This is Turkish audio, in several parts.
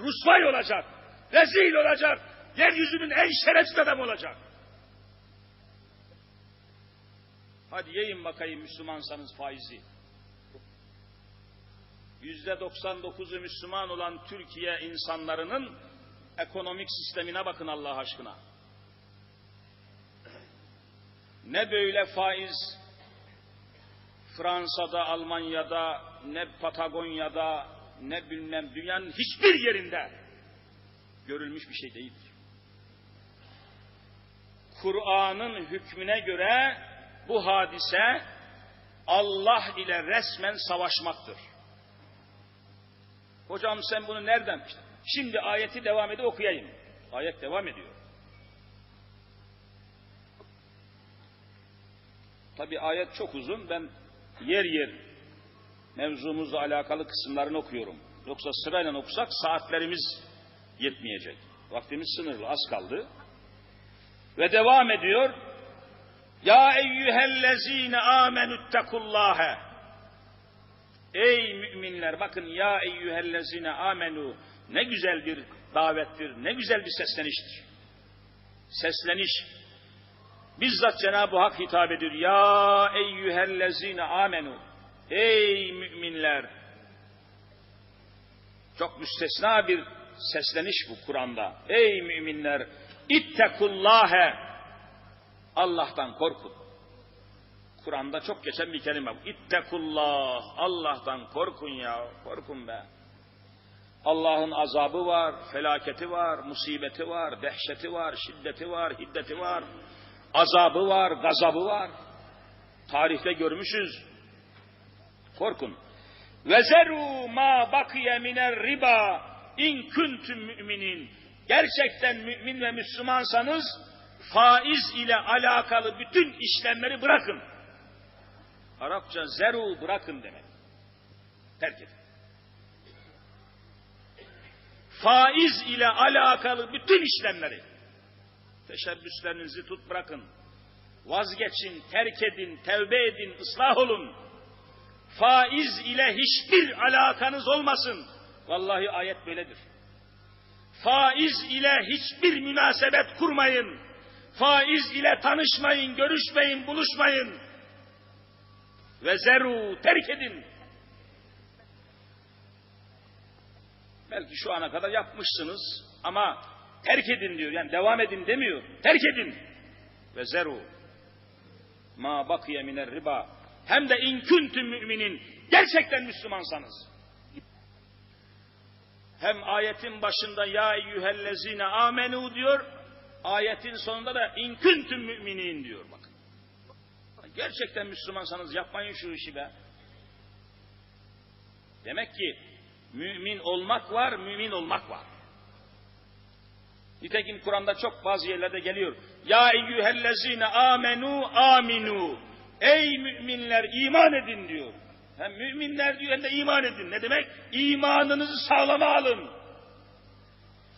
rusvay olacak, rezil olacak, yeryüzünün en şerefsiz adamı olacak. Hadi yiyin bakayım Müslümansanız faizi. Yüzde 99'u Müslüman olan Türkiye insanlarının ekonomik sistemine bakın Allah aşkına. Ne böyle faiz Fransa'da, Almanya'da, ne Patagonya'da, ne bilmem dünyanın hiçbir yerinde görülmüş bir şey değildir. Kur'an'ın hükmüne göre bu hadise Allah ile resmen savaşmaktır. Hocam sen bunu nereden? Şimdi ayeti devam edip okuyayım. Ayet devam ediyor. Tabi ayet çok uzun. Ben yer yer mevzumuzla alakalı kısımlarını okuyorum. Yoksa sırayla okusak saatlerimiz yetmeyecek. Vaktimiz sınırlı, az kaldı. Ve devam ediyor. Ya eyyühellezine amenüttekullâhe. Ey müminler bakın ya eyyühellezine amenu ne güzel bir davettir, ne güzel bir sesleniştir. Sesleniş bizzat Cenab-ı Hak hitap ediyor. Ya eyyühellezine amenu. Ey müminler. Çok müstesna bir sesleniş bu Kur'an'da. Ey müminler. İttekullâhe. Allah'tan korkun. Kur'an'da çok geçen bir kelime bu. İttekullah. Allah'tan korkun ya. Korkun be. Allah'ın azabı var, felaketi var, musibeti var, dehşeti var, şiddeti var, hiddeti var. Azabı var, gazabı var. Tarihte görmüşüz. Korkun. Ve zeru ma bakiye miner riba in kuntum müminin. Gerçekten mümin ve Müslümansanız faiz ile alakalı bütün işlemleri bırakın. Arapça zeru bırakın demek. Terk edin. Faiz ile alakalı bütün işlemleri teşebbüslerinizi tut bırakın. Vazgeçin, terk edin, tevbe edin, ıslah olun. Faiz ile hiçbir alakanız olmasın. Vallahi ayet böyledir. Faiz ile hiçbir münasebet kurmayın. Faiz ile tanışmayın, görüşmeyin, buluşmayın. Ve zeru terk edin. Belki şu ana kadar yapmışsınız ama terk edin diyor. Yani devam edin demiyor. Terk edin. Ve zeru ma bakiye miner riba. Hem de in kuntum müminin gerçekten Müslümansanız. Hem ayetin başında ya eyyühellezine amenu diyor. Ayetin sonunda da in kuntum müminin diyor bakın. Gerçekten Müslümansanız yapmayın şu işi be. Demek ki mümin olmak var, mümin olmak var. Nitekim Kur'an'da çok bazı yerlerde geliyor. Ya eyyühellezine amenu aminu. Ey müminler iman edin diyor. Hem müminler diyor hem de iman edin. Ne demek? İmanınızı sağlama alın.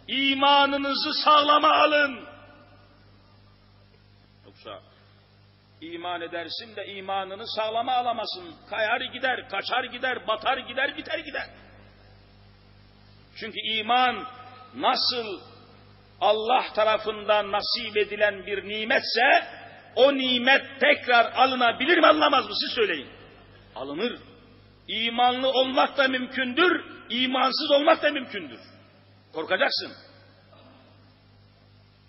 İmanınızı sağlama alın. Yoksa iman edersin de imanını sağlama alamasın. Kayar gider, kaçar gider, batar gider, biter gider. Çünkü iman nasıl Allah tarafından nasip edilen bir nimetse o nimet tekrar alınabilir mi alınamaz mı siz söyleyin. Alınır. İmanlı olmak da mümkündür, imansız olmak da mümkündür. Korkacaksın.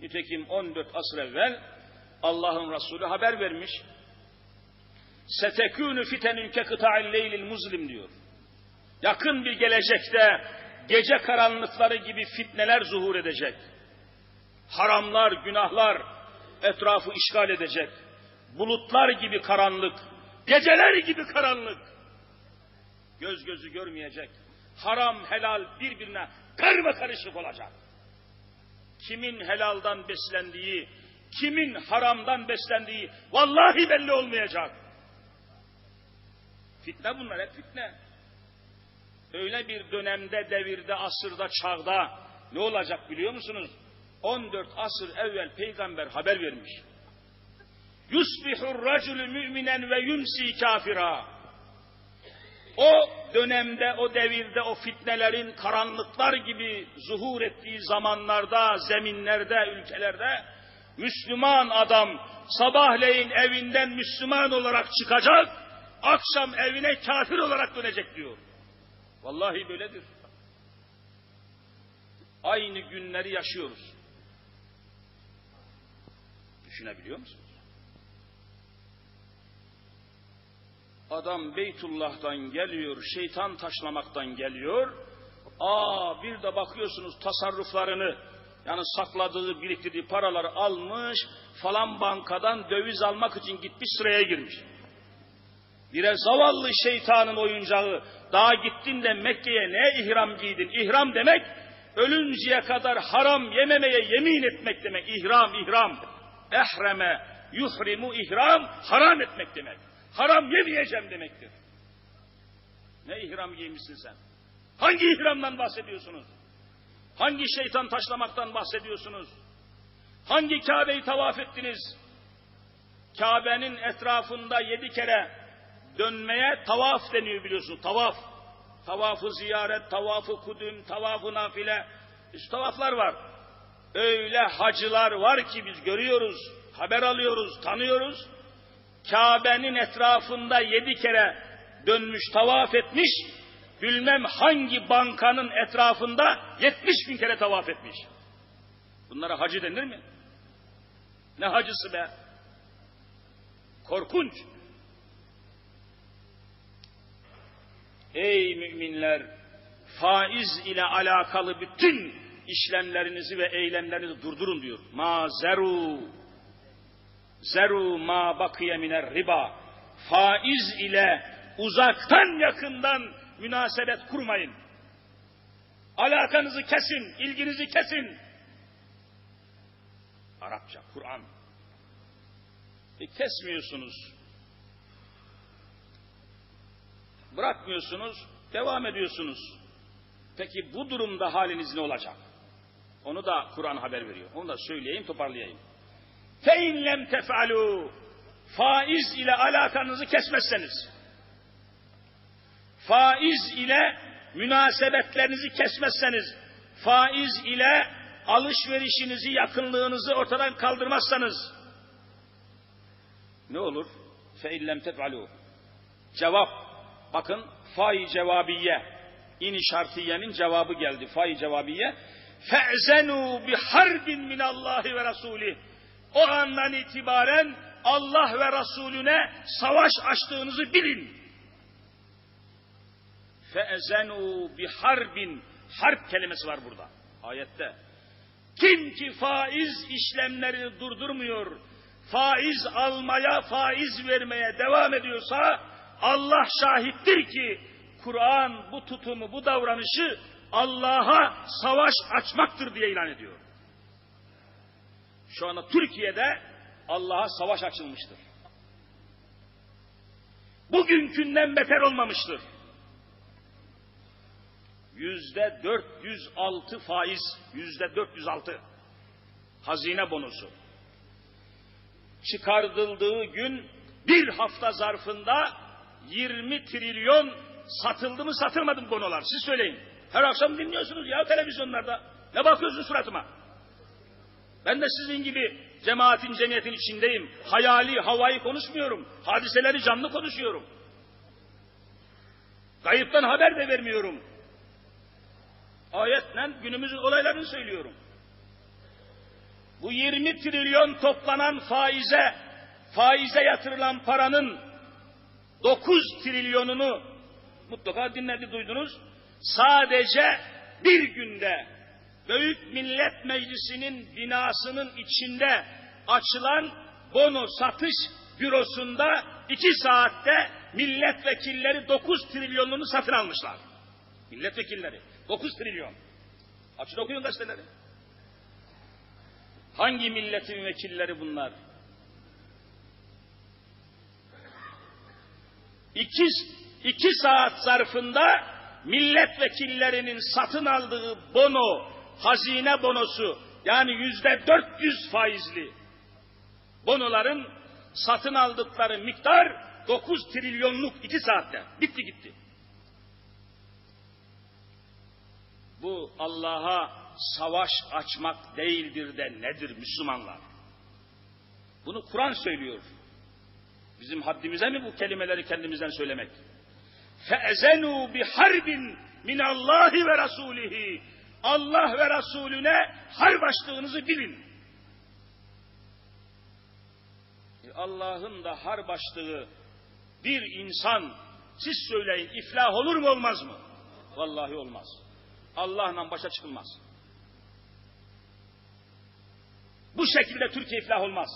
Nitekim 14 asır evvel Allah'ın Resulü haber vermiş. Setekûnü fitenün ke kıta'il leylil muzlim diyor. Yakın bir gelecekte gece karanlıkları gibi fitneler zuhur edecek. Haramlar, günahlar etrafı işgal edecek. Bulutlar gibi karanlık, geceler gibi karanlık. Göz gözü görmeyecek. Haram, helal birbirine karma karışık olacak. Kimin helaldan beslendiği, kimin haramdan beslendiği vallahi belli olmayacak. Fitne bunlar hep fitne. Öyle bir dönemde, devirde, asırda, çağda ne olacak biliyor musunuz? 14 asır evvel peygamber haber vermiş. Yusbihur racülü müminen ve yumsi kafira. o dönemde, o devirde, o fitnelerin karanlıklar gibi zuhur ettiği zamanlarda, zeminlerde, ülkelerde Müslüman adam sabahleyin evinden Müslüman olarak çıkacak, akşam evine kafir olarak dönecek diyor. Vallahi böyledir. Aynı günleri yaşıyoruz. Düşünebiliyor musunuz? Adam Beytullah'tan geliyor, şeytan taşlamaktan geliyor. Aa bir de bakıyorsunuz tasarruflarını yani sakladığı, biriktirdiği paraları almış, falan bankadan döviz almak için gitmiş sıraya girmiş. Bire zavallı şeytanın oyuncağı, daha gittin de Mekke'ye ne ihram giydin? İhram demek, ölünceye kadar haram yememeye yemin etmek demek. İhram, ihram. Ehreme, yuhrimu ihram, haram etmek demek. Haram yemeyeceğim demektir. Ne ihram giymişsin sen? Hangi ihramdan bahsediyorsunuz? Hangi şeytan taşlamaktan bahsediyorsunuz? Hangi Kabe'yi tavaf ettiniz? Kabe'nin etrafında yedi kere dönmeye tavaf deniyor biliyorsun. Tavaf. Tavafı ziyaret, tavafı kudüm, tavafı nafile. Üst tavaflar var. Öyle hacılar var ki biz görüyoruz, haber alıyoruz, tanıyoruz. Kabe'nin etrafında yedi kere dönmüş, tavaf etmiş, bilmem hangi bankanın etrafında yetmiş bin kere tavaf etmiş. Bunlara hacı denir mi? Ne hacısı be? Korkunç. Ey müminler! Faiz ile alakalı bütün işlemlerinizi ve eylemlerinizi durdurun diyor. Ma zeru zeru ma bakiye miner riba. Faiz ile uzaktan yakından münasebet kurmayın. Alakanızı kesin, ilginizi kesin. Arapça, Kur'an. E kesmiyorsunuz. Bırakmıyorsunuz, devam ediyorsunuz. Peki bu durumda haliniz ne olacak? Onu da Kur'an haber veriyor. Onu da söyleyeyim, toparlayayım. فَاِنْ لَمْ تَفْعَلُوا Faiz ile alakanızı kesmezseniz, faiz ile münasebetlerinizi kesmezseniz, faiz ile alışverişinizi, yakınlığınızı ortadan kaldırmazsanız, ne olur? فَاِنْ لَمْ Cevap, bakın fai cevabiye, in şartiyenin cevabı geldi, fai cevabiye. fe'zenu bi harbin min Allahi ve Resulü. O andan itibaren Allah ve Resulüne savaş açtığınızı bilin. Fe'zenu bi harbin. Harp kelimesi var burada ayette. Kim ki faiz işlemlerini durdurmuyor, faiz almaya, faiz vermeye devam ediyorsa Allah şahittir ki Kur'an bu tutumu, bu davranışı Allah'a savaş açmaktır diye ilan ediyor. Şu anda Türkiye'de Allah'a savaş açılmıştır. Bugünkünden beter olmamıştır. Yüzde 406 faiz, yüzde 406 hazine bonusu. Çıkartıldığı gün bir hafta zarfında 20 trilyon satıldı mı satılmadı mı bonolar? Siz söyleyin. Her akşam dinliyorsunuz ya televizyonlarda. Ne bakıyorsun suratıma? Ben de sizin gibi cemaatin, cemiyetin içindeyim. Hayali, havayı konuşmuyorum. Hadiseleri canlı konuşuyorum. Kayıptan haber de vermiyorum. Ayetle günümüzün olaylarını söylüyorum. Bu 20 trilyon toplanan faize, faize yatırılan paranın 9 trilyonunu mutlaka dinledi duydunuz. Sadece bir günde Büyük Millet Meclisi'nin binasının içinde açılan bono satış bürosunda iki saatte milletvekilleri 9 trilyonunu satın almışlar. Milletvekilleri 9 trilyon. Açın okuyun gazeteleri. Hangi milletin vekilleri bunlar? İki, iki saat zarfında milletvekillerinin satın aldığı bono, hazine bonosu yani yüzde 400 faizli bonoların satın aldıkları miktar 9 trilyonluk iki saatte. Bitti gitti. Bu Allah'a savaş açmak değildir de nedir Müslümanlar? Bunu Kur'an söylüyor. Bizim haddimize mi bu kelimeleri kendimizden söylemek? فَاَزَنُوا بِحَرْبٍ مِنَ اللّٰهِ وَرَسُولِهِ Allah ve Resulüne harp açtığınızı bilin. E Allah'ın da harp açtığı bir insan siz söyleyin iflah olur mu olmaz mı? Vallahi olmaz. Allah'la başa çıkılmaz. Bu şekilde Türkiye iflah olmaz.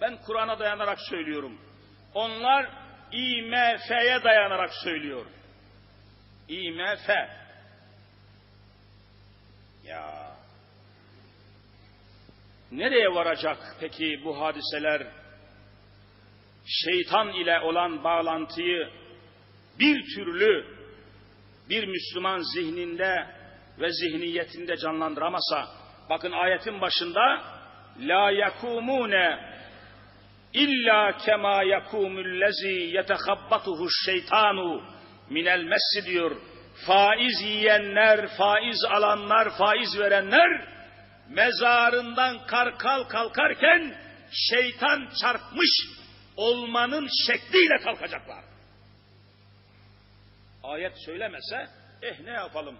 Ben Kur'an'a dayanarak söylüyorum. Onlar IMF'ye dayanarak söylüyor. IMF. Ya. Nereye varacak peki bu hadiseler? Şeytan ile olan bağlantıyı bir türlü bir Müslüman zihninde ve zihniyetinde canlandıramasa, bakın ayetin başında la yakumune illa kema yakumullezi yetehabbatuhu şeytanu minel messi diyor. Faiz yiyenler, faiz alanlar, faiz verenler mezarından karkal kalkarken şeytan çarpmış olmanın şekliyle kalkacaklar. Ayet söylemese, eh ne yapalım,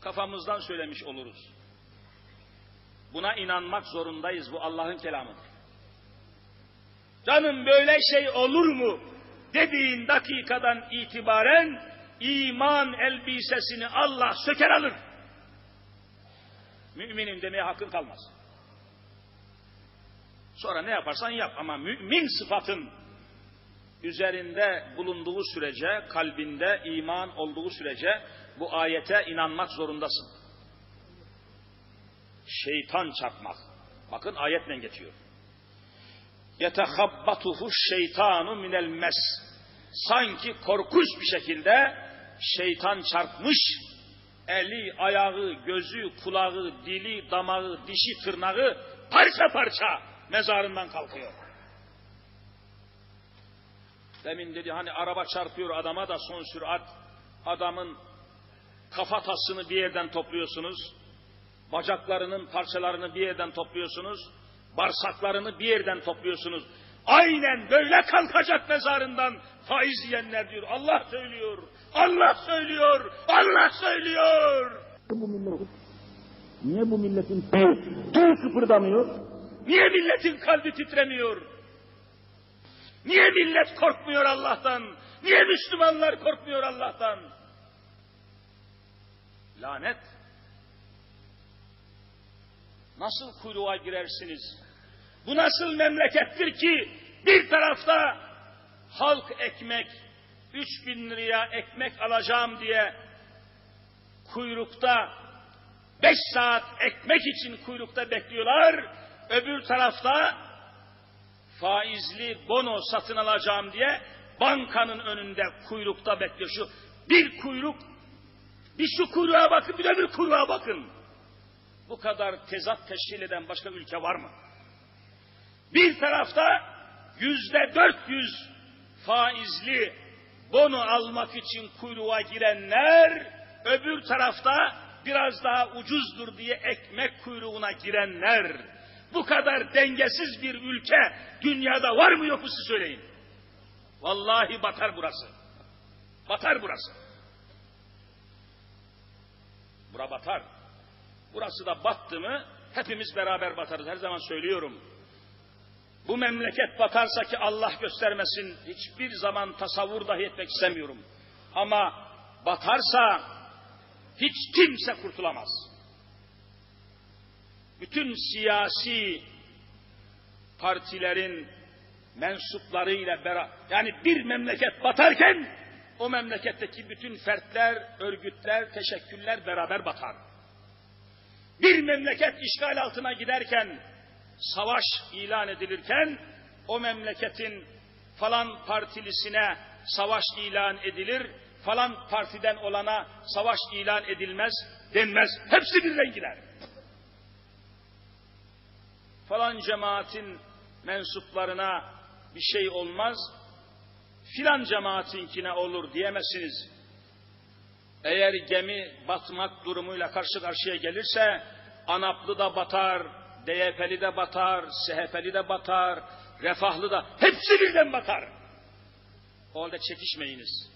kafamızdan söylemiş oluruz. Buna inanmak zorundayız, bu Allah'ın kelamıdır. Canım böyle şey olur mu dediğin dakikadan itibaren iman elbisesini Allah söker alır. Müminim demeye hakkın kalmaz. Sonra ne yaparsan yap ama mümin sıfatın üzerinde bulunduğu sürece, kalbinde iman olduğu sürece bu ayete inanmak zorundasın. Şeytan çarpmak. Bakın ayetle geçiyor. Yetehabbatuhu şeytanu minel mes. Sanki korkunç bir şekilde şeytan çarpmış, eli, ayağı, gözü, kulağı, dili, damağı, dişi, tırnağı parça parça mezarından kalkıyor. Demin dedi hani araba çarpıyor adama da son sürat adamın kafatasını bir yerden topluyorsunuz. Bacaklarının parçalarını bir yerden topluyorsunuz. Bağırsaklarını bir yerden topluyorsunuz. Aynen böyle kalkacak mezarından faiz yiyenler diyor. Allah söylüyor. Allah söylüyor. Allah söylüyor. Bu millet, niye bu milletin tüy kıpırdamıyor? Niye milletin kalbi titremiyor? Niye millet korkmuyor Allah'tan? Niye Müslümanlar korkmuyor Allah'tan? Lanet. Nasıl kuyruğa girersiniz? Bu nasıl memlekettir ki bir tarafta halk ekmek, üç bin liraya ekmek alacağım diye kuyrukta beş saat ekmek için kuyrukta bekliyorlar. Öbür tarafta faizli bono satın alacağım diye bankanın önünde kuyrukta bekliyor. Şu bir kuyruk, bir şu kuyruğa bakın, bir öbür kuyruğa bakın. Bu kadar tezat teşkil eden başka ülke var mı? Bir tarafta yüzde dört yüz faizli bono almak için kuyruğa girenler, öbür tarafta biraz daha ucuzdur diye ekmek kuyruğuna girenler. Bu kadar dengesiz bir ülke dünyada var mı yok mu siz söyleyin. Vallahi batar burası. Batar burası. Bura batar. Burası da battı mı hepimiz beraber batarız. Her zaman söylüyorum. Bu memleket batarsa ki Allah göstermesin hiçbir zaman tasavvur dahi etmek istemiyorum. Ama batarsa hiç kimse kurtulamaz. Bütün siyasi partilerin mensuplarıyla beraber yani bir memleket batarken o memleketteki bütün fertler, örgütler, teşekküller beraber batar. Bir memleket işgal altına giderken savaş ilan edilirken o memleketin falan partilisine savaş ilan edilir, falan partiden olana savaş ilan edilmez denmez. Hepsi birden gider. Falan cemaatin mensuplarına bir şey olmaz, filan cemaatinkine olur diyemezsiniz. Eğer gemi batmak durumuyla karşı karşıya gelirse Anaplı da batar, DYP'li de batar, SHP'li de batar, Refahlı da hepsi birden batar. O halde çekişmeyiniz.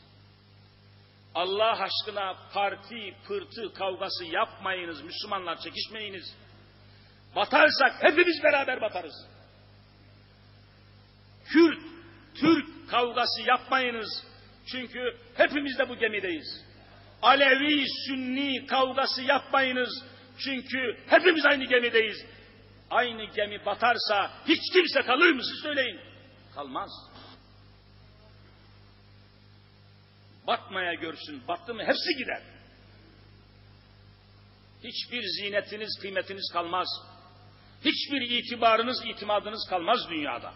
Allah aşkına parti, pırtı kavgası yapmayınız. Müslümanlar çekişmeyiniz. Batarsak hepimiz beraber batarız. Kürt, Türk kavgası yapmayınız. Çünkü hepimiz de bu gemideyiz. Alevi, Sünni kavgası yapmayınız. Çünkü hepimiz aynı gemideyiz. Aynı gemi batarsa hiç kimse kalır mı siz söyleyin. Kalmaz. Batmaya görsün. Battı mı hepsi gider. Hiçbir zinetiniz, kıymetiniz kalmaz. Hiçbir itibarınız, itimadınız kalmaz dünyada.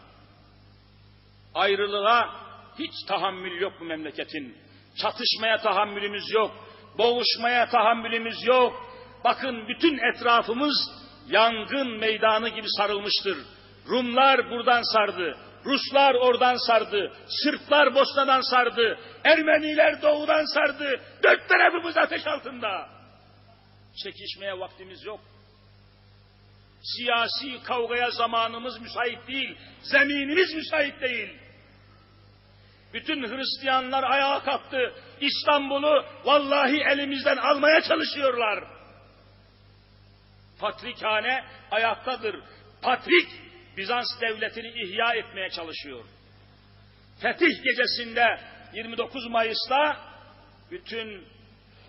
Ayrılığa hiç tahammül yok bu memleketin. Çatışmaya tahammülümüz yok. Boğuşmaya tahammülümüz yok. Bakın bütün etrafımız yangın meydanı gibi sarılmıştır. Rumlar buradan sardı. Ruslar oradan sardı. Sırplar Bosna'dan sardı. Ermeniler doğudan sardı. Dört tarafımız ateş altında. Çekişmeye vaktimiz yok. Siyasi kavgaya zamanımız müsait değil. Zeminimiz müsait değil. Bütün Hristiyanlar ayağa kalktı. İstanbul'u vallahi elimizden almaya çalışıyorlar. Patrikhane ayaktadır. Patrik Bizans devletini ihya etmeye çalışıyor. Fetih gecesinde 29 Mayıs'ta bütün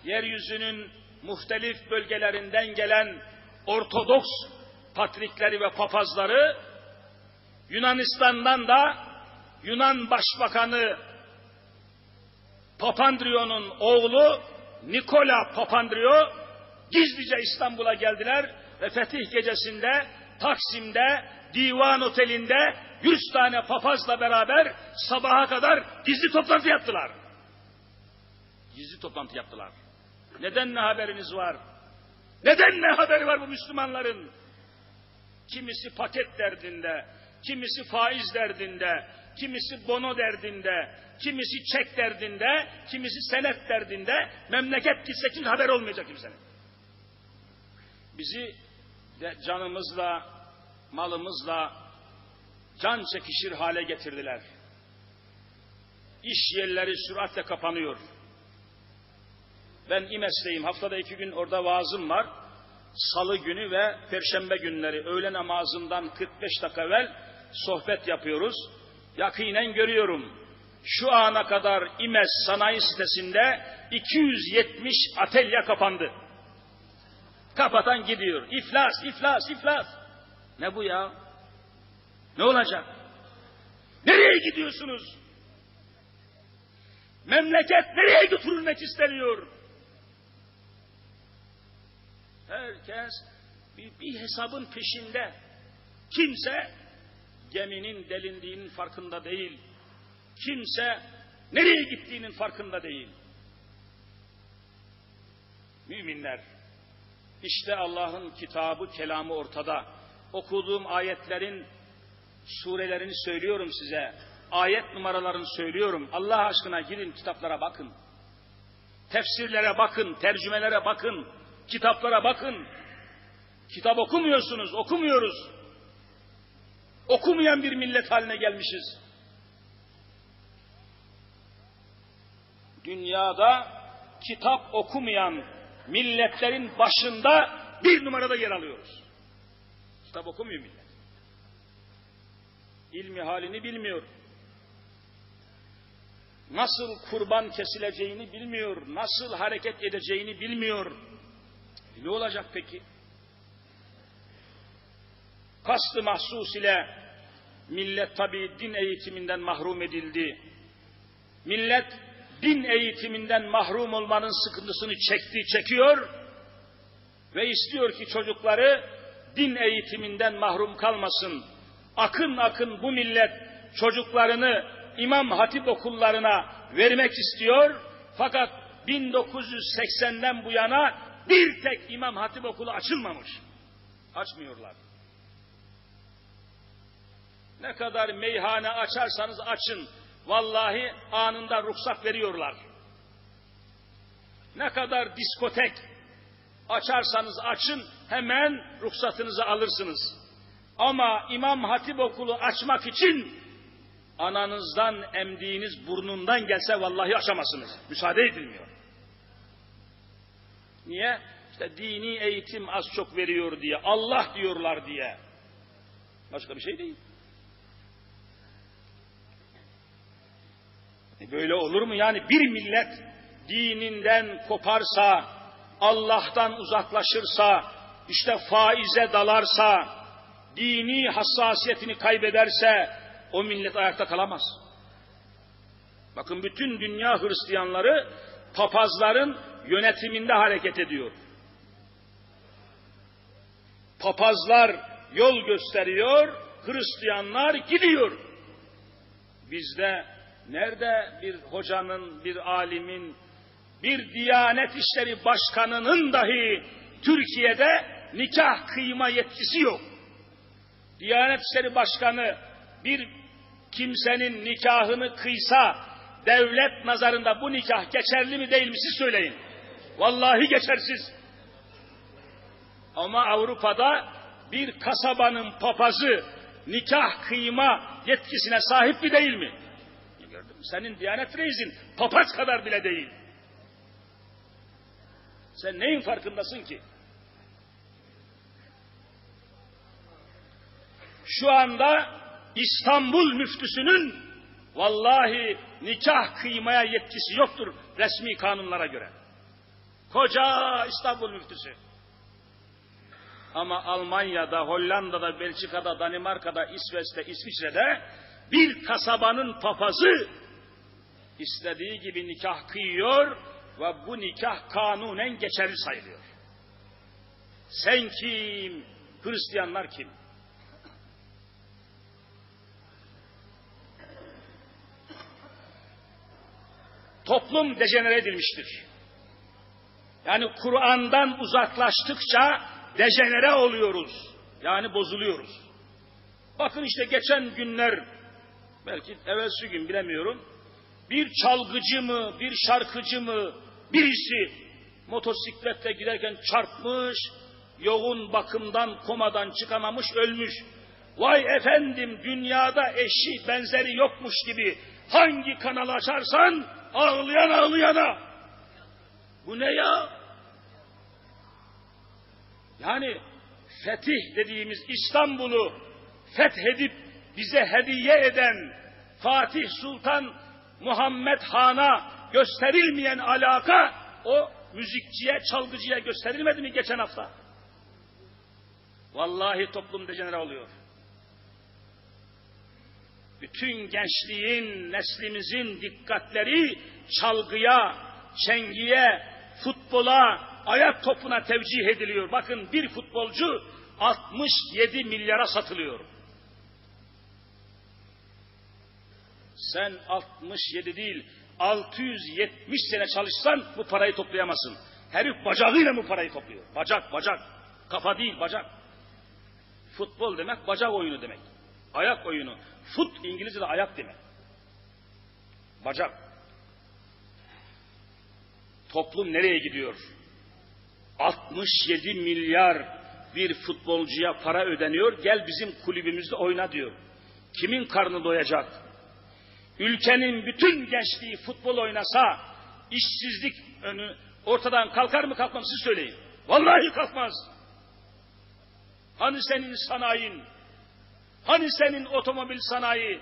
yeryüzünün muhtelif bölgelerinden gelen Ortodoks patrikleri ve papazları Yunanistan'dan da Yunan Başbakanı Papandreou'nun oğlu Nikola Papandreou gizlice İstanbul'a geldiler ve fetih gecesinde Taksim'de divan otelinde 100 tane papazla beraber sabaha kadar gizli toplantı yaptılar. Gizli toplantı yaptılar. Neden ne haberiniz var? Neden ne haberi var bu Müslümanların? Kimisi paket derdinde, kimisi faiz derdinde, kimisi bono derdinde, kimisi çek derdinde, kimisi senet derdinde, memleket gitse kimse haber olmayacak kimsenin. Bizi de canımızla, malımızla can çekişir hale getirdiler. İş yerleri süratle kapanıyor. Ben İmes'teyim. Haftada iki gün orada vaazım var. Salı günü ve Perşembe günleri öğle namazından 45 dakika evvel sohbet yapıyoruz. Yakinen görüyorum. Şu ana kadar İmes sanayi sitesinde 270 atelye kapandı. Kapatan gidiyor. İflas, iflas, iflas. Ne bu ya? Ne olacak? Nereye gidiyorsunuz? Memleket nereye götürülmek isteniyor? Herkes bir, bir hesabın peşinde. Kimse geminin delindiğinin farkında değil. Kimse nereye gittiğinin farkında değil. Müminler, işte Allah'ın kitabı, kelamı ortada. Okuduğum ayetlerin surelerini söylüyorum size. Ayet numaralarını söylüyorum. Allah aşkına girin kitaplara bakın. Tefsirlere bakın, tercümelere bakın, kitaplara bakın. Kitap okumuyorsunuz, okumuyoruz. Okumayan bir millet haline gelmişiz. Dünyada kitap okumayan milletlerin başında bir numarada yer alıyoruz. Kitap okumuyor millet. İlmi halini bilmiyor. Nasıl kurban kesileceğini bilmiyor. Nasıl hareket edeceğini bilmiyor. E ne olacak peki? Kastı mahsus ile millet tabi din eğitiminden mahrum edildi. Millet din eğitiminden mahrum olmanın sıkıntısını çekti, çekiyor ve istiyor ki çocukları din eğitiminden mahrum kalmasın. Akın akın bu millet çocuklarını İmam Hatip okullarına vermek istiyor. Fakat 1980'den bu yana bir tek İmam Hatip okulu açılmamış. Açmıyorlar. Ne kadar meyhane açarsanız açın. Vallahi anında ruhsat veriyorlar. Ne kadar diskotek açarsanız açın hemen ruhsatınızı alırsınız. Ama İmam Hatip okulu açmak için ananızdan emdiğiniz burnundan gelse vallahi açamazsınız. Müsaade edilmiyor. Niye? İşte dini eğitim az çok veriyor diye, Allah diyorlar diye. Başka bir şey değil. E böyle olur mu yani bir millet dininden koparsa, Allah'tan uzaklaşırsa, işte faize dalarsa, dini hassasiyetini kaybederse o millet ayakta kalamaz. Bakın bütün dünya Hristiyanları papazların yönetiminde hareket ediyor. Papazlar yol gösteriyor, Hristiyanlar gidiyor. Bizde nerede bir hocanın, bir alimin, bir Diyanet İşleri Başkanı'nın dahi Türkiye'de nikah kıyma yetkisi yok. Diyanet İşleri Başkanı bir kimsenin nikahını kıysa devlet nazarında bu nikah geçerli mi değil mi siz söyleyin. Vallahi geçersiz. Ama Avrupa'da bir kasabanın papazı nikah kıyma yetkisine sahip mi değil mi? Senin Diyanet Reisin papaz kadar bile değil. Sen neyin farkındasın ki? Şu anda İstanbul müftüsünün vallahi nikah kıymaya yetkisi yoktur resmi kanunlara göre. Koca İstanbul müftüsü. Ama Almanya'da, Hollanda'da, Belçika'da, Danimarka'da, İsveç'te, İsviçre'de bir kasabanın papazı istediği gibi nikah kıyıyor ve bu nikah kanunen geçerli sayılıyor. Sen kim? Hristiyanlar kim? Toplum dejenere edilmiştir. Yani Kur'an'dan uzaklaştıkça dejenere oluyoruz. Yani bozuluyoruz. Bakın işte geçen günler, belki evvelsi gün bilemiyorum, bir çalgıcı mı, bir şarkıcı mı, birisi motosikletle giderken çarpmış, yoğun bakımdan, komadan çıkamamış, ölmüş. Vay efendim dünyada eşi benzeri yokmuş gibi hangi kanalı açarsan ağlayan ağlayana. Bu ne ya? Yani fetih dediğimiz İstanbul'u fethedip bize hediye eden Fatih Sultan Muhammed Han'a gösterilmeyen alaka o müzikçiye, çalgıcıya gösterilmedi mi geçen hafta? Vallahi toplum dejenere oluyor. Bütün gençliğin, neslimizin dikkatleri çalgıya, çengiye, futbola, ayak topuna tevcih ediliyor. Bakın bir futbolcu 67 milyara satılıyor. Sen 67 değil, 670 sene çalışsan bu parayı toplayamazsın. Herif bacağıyla bu parayı topluyor. Bacak, bacak. Kafa değil, bacak. Futbol demek bacak oyunu demek. Ayak oyunu. Fut İngilizce'de ayak demek. Bacak. Toplum nereye gidiyor? 67 milyar bir futbolcuya para ödeniyor. Gel bizim kulübümüzde oyna diyor. Kimin karnı doyacak? Ülkenin bütün gençliği futbol oynasa işsizlik önü ortadan kalkar mı kalkmam siz söyleyin. Vallahi kalkmaz. Hani senin sanayin, hani senin otomobil sanayi,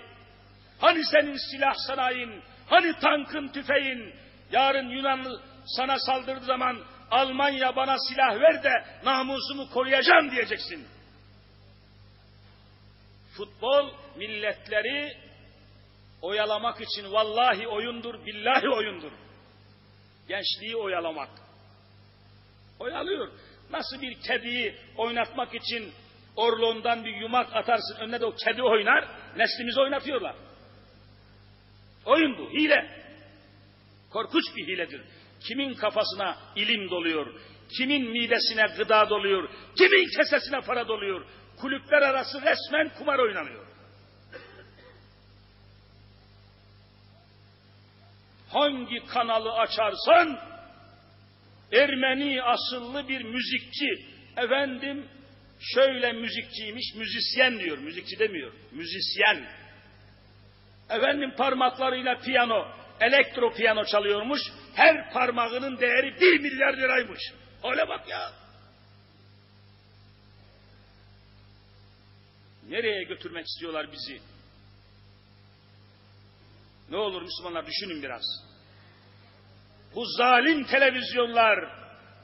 hani senin silah sanayin, hani tankın tüfeğin, yarın Yunanlı sana saldırdığı zaman Almanya bana silah ver de namusumu koruyacağım diyeceksin. Futbol milletleri oyalamak için vallahi oyundur, billahi oyundur. Gençliği oyalamak. Oyalıyor. Nasıl bir kediyi oynatmak için orlondan bir yumak atarsın önüne de o kedi oynar, neslimizi oynatıyorlar. Oyun bu, hile. Korkunç bir hiledir. Kimin kafasına ilim doluyor, kimin midesine gıda doluyor, kimin kesesine para doluyor. Kulüpler arası resmen kumar oynanıyor. Hangi kanalı açarsan Ermeni asıllı bir müzikçi. Efendim şöyle müzikçiymiş, müzisyen diyor, müzikçi demiyor, müzisyen. Efendim parmaklarıyla piyano, elektro piyano çalıyormuş. Her parmağının değeri bir milyar liraymış. Öyle bak ya. Nereye götürmek istiyorlar bizi? Ne olur Müslümanlar düşünün biraz. Bu zalim televizyonlar,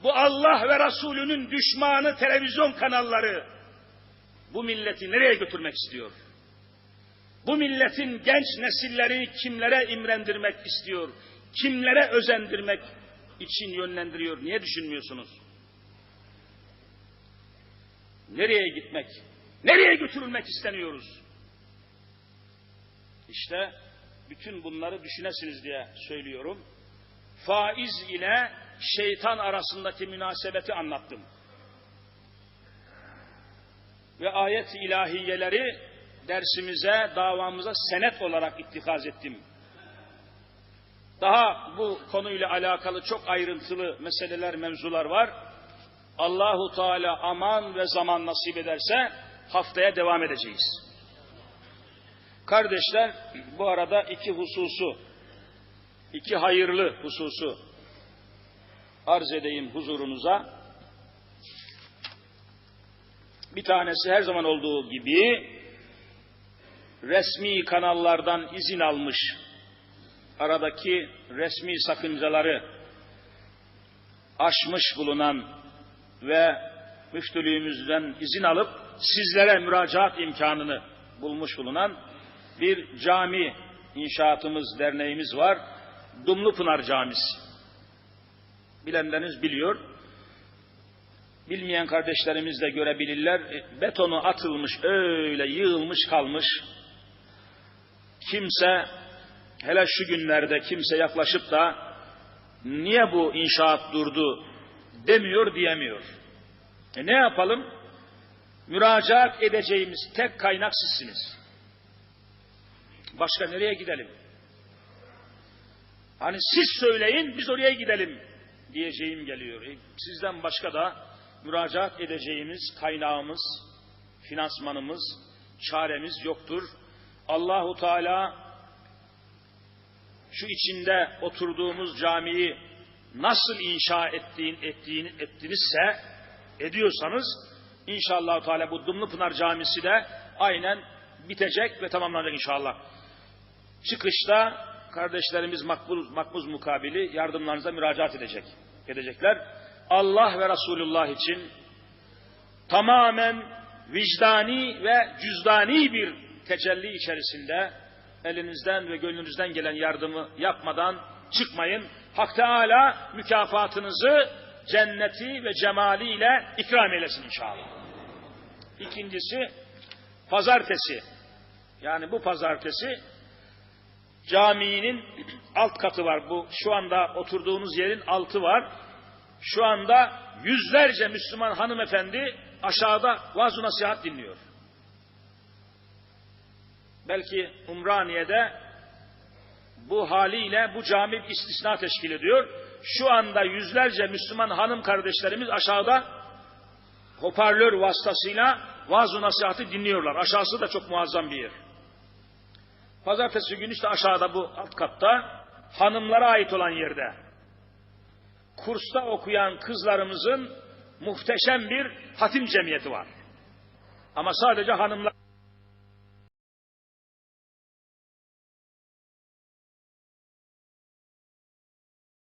bu Allah ve Resulünün düşmanı televizyon kanalları bu milleti nereye götürmek istiyor? Bu milletin genç nesilleri kimlere imrendirmek istiyor? Kimlere özendirmek için yönlendiriyor? Niye düşünmüyorsunuz? Nereye gitmek? Nereye götürülmek isteniyoruz? İşte bütün bunları düşünesiniz diye söylüyorum. Faiz ile şeytan arasındaki münasebeti anlattım. Ve ayet ilahiyeleri dersimize, davamıza senet olarak ittikaz ettim. Daha bu konuyla alakalı çok ayrıntılı meseleler, mevzular var. Allahu Teala aman ve zaman nasip ederse haftaya devam edeceğiz. Kardeşler, bu arada iki hususu, iki hayırlı hususu arz edeyim huzurunuza. Bir tanesi her zaman olduğu gibi resmi kanallardan izin almış, aradaki resmi sakıncaları aşmış bulunan ve müftülüğümüzden izin alıp sizlere müracaat imkanını bulmuş bulunan bir cami inşaatımız, derneğimiz var. Dumlupınar Camisi. Bilenleriniz biliyor. Bilmeyen kardeşlerimiz de görebilirler. E, Betonu atılmış, öyle yığılmış kalmış. Kimse, hele şu günlerde kimse yaklaşıp da niye bu inşaat durdu demiyor diyemiyor. E ne yapalım? Müracaat edeceğimiz tek kaynak sizsiniz. Başka nereye gidelim? Hani siz söyleyin biz oraya gidelim diyeceğim geliyor. E, sizden başka da müracaat edeceğimiz kaynağımız, finansmanımız, çaremiz yoktur. Allahu Teala şu içinde oturduğumuz camiyi nasıl inşa ettiğin, ettiğini, ettinizse, ediyorsanız inşallah Teala bu Dumlupınar Camisi de aynen bitecek ve tamamlanacak inşallah. Çıkışta kardeşlerimiz makbuz, makbuz mukabili yardımlarınıza müracaat edecek, edecekler. Allah ve Resulullah için tamamen vicdani ve cüzdani bir tecelli içerisinde elinizden ve gönlünüzden gelen yardımı yapmadan çıkmayın. Hak Teala mükafatınızı cenneti ve cemaliyle ikram eylesin inşallah. İkincisi pazartesi. Yani bu pazartesi caminin alt katı var. Bu şu anda oturduğunuz yerin altı var. Şu anda yüzlerce Müslüman hanımefendi aşağıda vaaz nasihat dinliyor. Belki Umraniye'de bu haliyle bu cami istisna teşkil ediyor. Şu anda yüzlerce Müslüman hanım kardeşlerimiz aşağıda hoparlör vasıtasıyla vaaz nasihatı dinliyorlar. Aşağısı da çok muazzam bir yer. Pazartesi günü işte aşağıda bu alt katta hanımlara ait olan yerde kursta okuyan kızlarımızın muhteşem bir hatim cemiyeti var. Ama sadece hanımlar